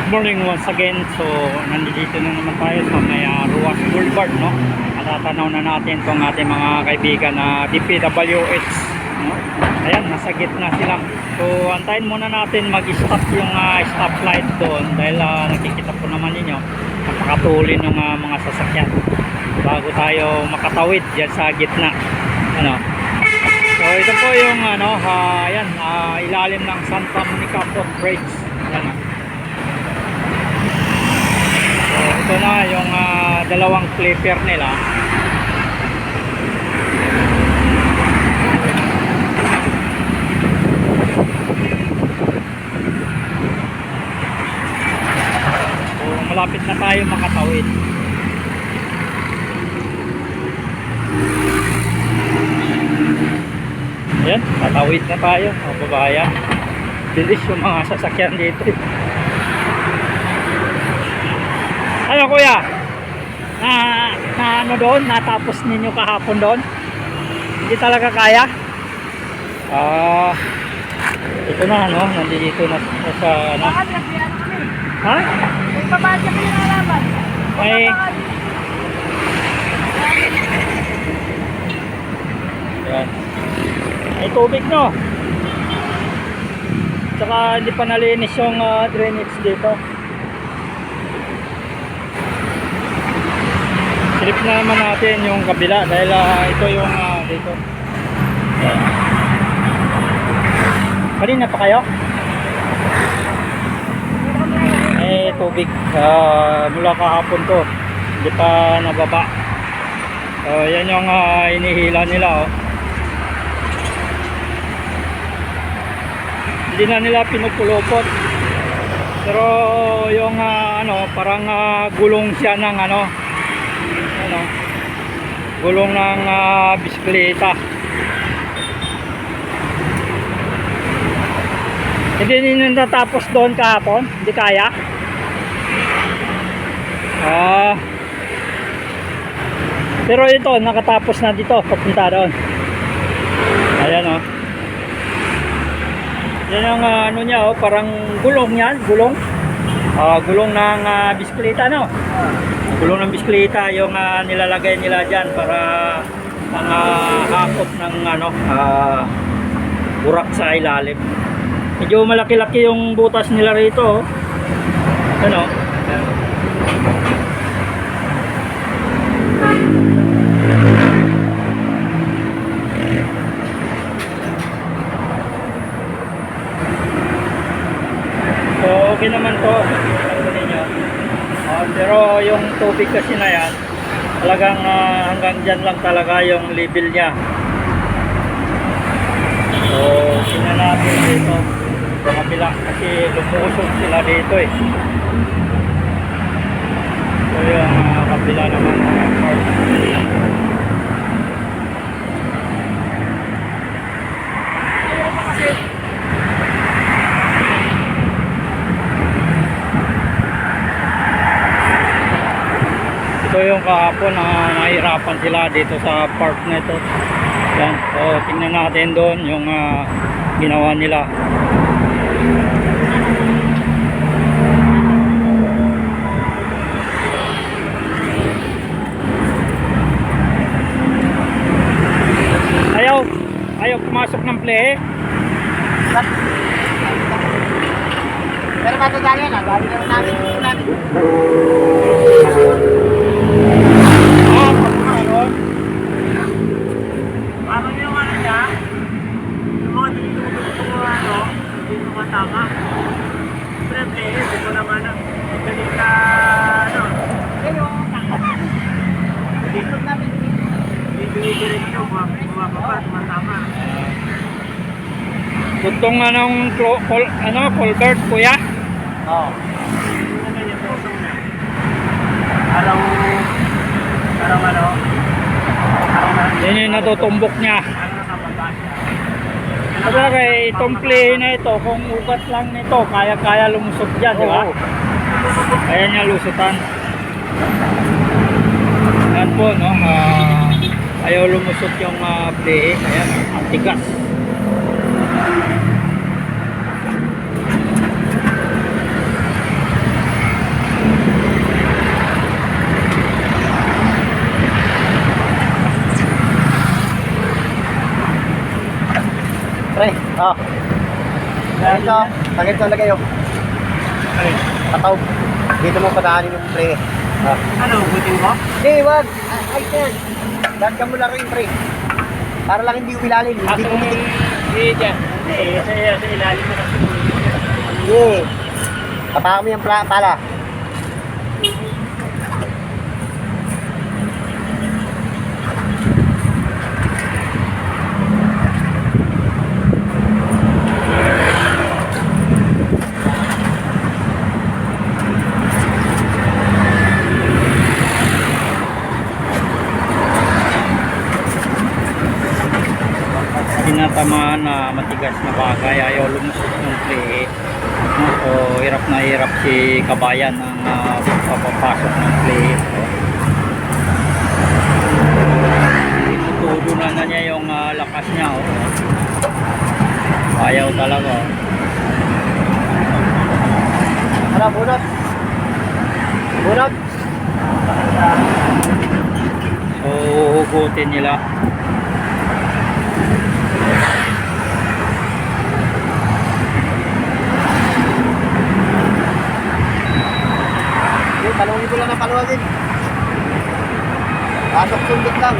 Good morning once again. So, nandito na naman tayo sa may uh, Ruas Boulevard, no? Natatanaw na natin itong ating mga kaibigan na DPWH, no? Ayan, nasa gitna sila. So, antayin muna natin mag-stop yung uh, stoplight doon dahil uh, nakikita po naman ninyo napakatulin ng uh, mga sasakyan bago tayo makatawid dyan sa gitna. Ano? So, ito po yung ano, uh, ayan, uh, ilalim ng Santa Monica Foot Bridge. Ayan, ito na yung ah, dalawang clipper nila. So, malapit na tayo makatawid. Ayan, tatawid na tayo, mga babayan. Bilis yung mga sasakyan dito. Ano kuya? Na, na ano doon? Natapos ninyo kahapon doon? Hindi talaga kaya? Ah, ito na ano, nandito na na sa ano. Ano kami? Ha? May babasa kami ng alaman. May Ayan. May tubig no. Tsaka hindi pa nalinis yung ah, drainage dito. Silip na naman natin yung kabila dahil ah, ito yung ah, dito. Kanina pa kayo? May tubig ah, mula kahapon to. Hindi pa nababa. So, yan yung ah, inihila nila oh. Hindi na nila pinupulupot. Pero yung ah, ano, parang ah, gulong siya ng ano, ano, gulong ng ah, bisikleta. Hindi ninyo natapos doon kahapon? Hindi kaya? Ah. Pero ito, nakatapos na dito, papunta doon. Ayan oh. Yan ang ah, ano niya oh, parang gulong yan, gulong. Ah, gulong ng ah, bisikleta no. Gulong ng bisikleta yung ah, nilalagay nila diyan para mga hakot ng ano, ah, burak sa ilalim. Medyo malaki-laki yung butas nila rito. oh. Ano? So, okay naman to. Ito ninyo. Ah, pero yung tubig kasi na yan, talagang ah, hanggang dyan lang talaga yung level niya. So, tingnan natin dito sa kabila kasi lumusog sila dito eh. So, yung ah, kabila naman mga part. Yung kahapon na nahirapan sila dito sa park na ito. Yan. So, tingnan natin doon yung ah, ginawa nila. Ayaw, ayaw pumasok ng play. Pero matadali na, dali na namin dito namin. Ah, pagkakaroon. Parang yung ano niya, yung mga dito ko ko ano, hindi ko matama. Siyempre, hindi ko naman ang dali ka, ano. Pero, dito namin dito diretso, bumababa, tumatama. Tutong anong ano, Colbert, kuya? Oo. Ano na? Araw, araw ano? Araw na. Yan yung natutumbok niya. Araw na kababa siya. Sabagay, itong play na ito, kung ugat lang nito, kaya-kaya lumusot dyan, di ba? Kaya niya lusutan. Yan po, no? ah, ayaw lumusot yung uh, play. Ayan, ang tigas. Oh. Ito, sakit sa lagay oh. Ay, Pataw. Dito mo patahanin yung pre. Ah. Ano, buting ko? Hindi, wag. Ay, yan. Dahil ka mo laro yung pre. Para lang hindi umilalim. Hindi pumitik. Hindi dyan. Hindi, sa, ilalim mo kasi. Hindi. Tapakan mo yung pala. tinatamaan na matigas na bagay ayaw lumusot ng play no? so hirap na hirap si kabayan ng uh, papapasok ng play tutudo na na niya yung ah, lakas niya oh. ayaw talaga. Ano, bunot. Bunot. so huhugutin nila Paluwagin ko lang na paluwagin. Pasok sundot lang.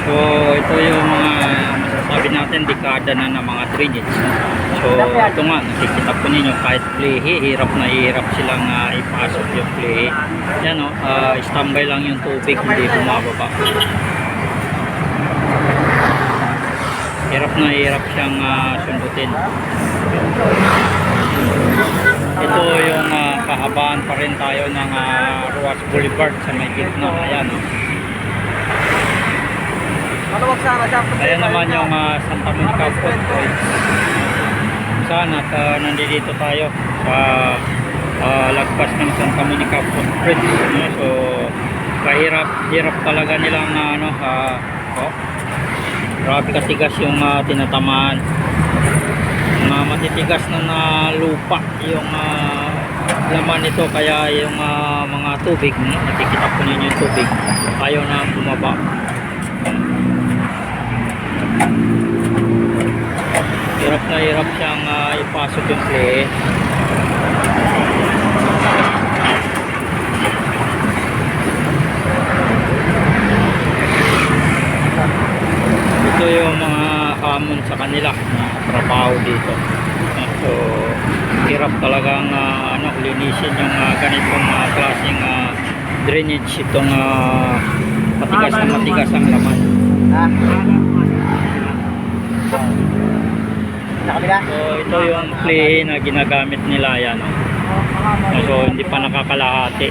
So ito yung mga masasabi natin dekada na ng mga drainage. So ito nga nakikita po ninyo kahit play hirap na hirap silang ah, ipasok yung play. Yan o, ah, standby lang yung tubig hindi bumababa. Hirap na hirap siyang ah, sundutin. Ito yung ah, kahabaan pa rin tayo ng ah, Ruas Boulevard sa may gitna. Ayan o. Siya. Ayan naman yung ah, Santa Monica Food Bridge. Saan at ah, nandito tayo sa ah, lagpas ng Santa Monica Food Bridge. No? So, kahirap, hirap talaga nilang ah, ano, ah, oh, grabe katigas yung ah, tinatamaan. Mga matitigas na na lupa yung ah, laman nito kaya yung ah, mga tubig, no? nakikita po ninyo yung tubig, ayaw na bumaba. Hirap na hirap siyang ah, ipasok yung play. Ito yung mga hamon sa kanila na trabaho dito. So hirap talagang ah, ano, linisin yung ah, ganitong ah, klaseng ah, drainage itong ah, matigas na matigas ang laman. Ha? Sa kabila? So ito yung play na ginagamit nila yan. Oh. So hindi pa nakakalahati.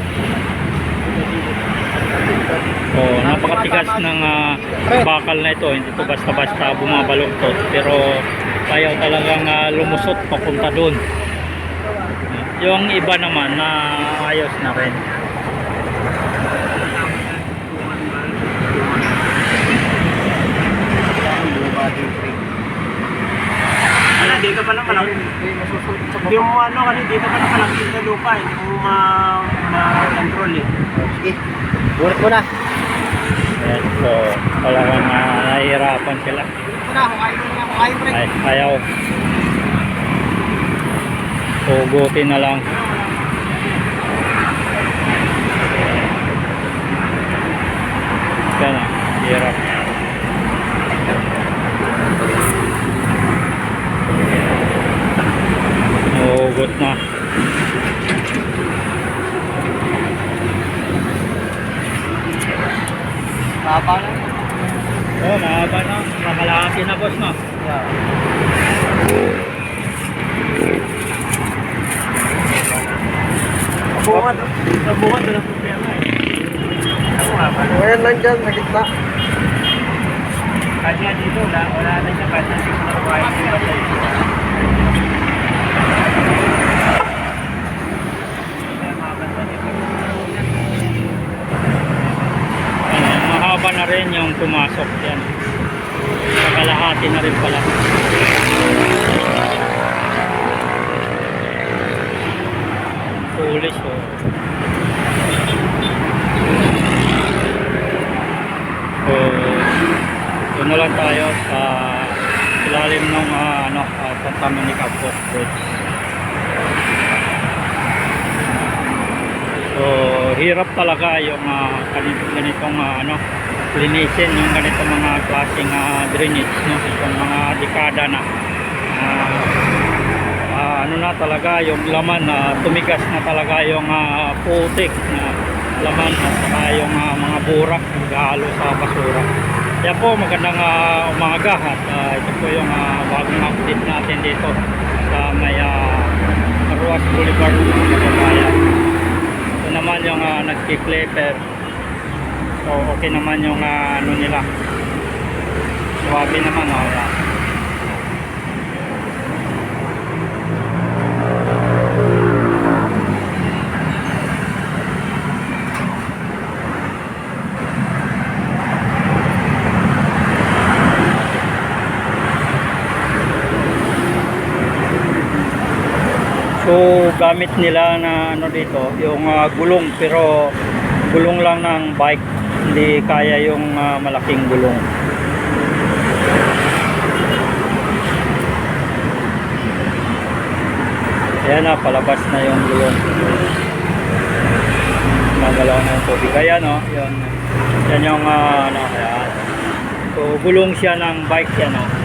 So napakatigas ng ah, bakal na ito. Hindi to basta-basta bumabaluktot. Pero ayaw talagang ah, lumusot papunta doon. Yung iba naman na ayos na rin. Dito pa lang malaki. Yung ano, kasi dito pa lang malaki sa lupa. Hindi mo ma- ma-control eh. Sige. Bunot mo na. Ayan, so talagang ah, nahihirapan sila. Bunot mo na. Hukayin mo na. Mo rin. Ay, ayaw. Hugutin na lang. Yan na, hirap. Hugot na. Baba na. Oh, mahaba na. Makalahati na boss no. Yeah. Sa bungat na problema eh. Ako nga ba? Ayan lang dyan, sa gitna. Kanya dito, wala, wala na siya kasi hindi ko nakuha yung Kaya mga banda dito. Na rin yung pumasok yan. Kalahati na rin pala. Pulis oh. So, doon na lang tayo sa ilalim ng ah, ano, uh, Santa Monica Post Bridge. So, hirap talaga yung uh, ganitong ah, ano, linisin yung ganitong mga klaseng ah, drainage no? Itong mga dekada na. Ah, ah, ano na talaga yung laman na tumigas na talaga yung ah, putik na laman at saka yung ah, mga burak naghahalo sa basura. Kaya po magandang ah, umaga at ah, ito po yung ah, bagong update natin dito sa may uh, Ruas Boulevard mga kababayan. Ito naman yung uh, nagki-clipper so okay naman yung ah, ano nila swabe naman oh, yan. So gamit nila na ano dito, yung ah, gulong pero gulong lang ng bike, hindi kaya yung ah, malaking gulong. Ayan na, palabas na yung gulong. Magalaw na yung tubig. Ayan o, yun. Yan yung ah, ano, ayan. So gulong siya ng bike yan o.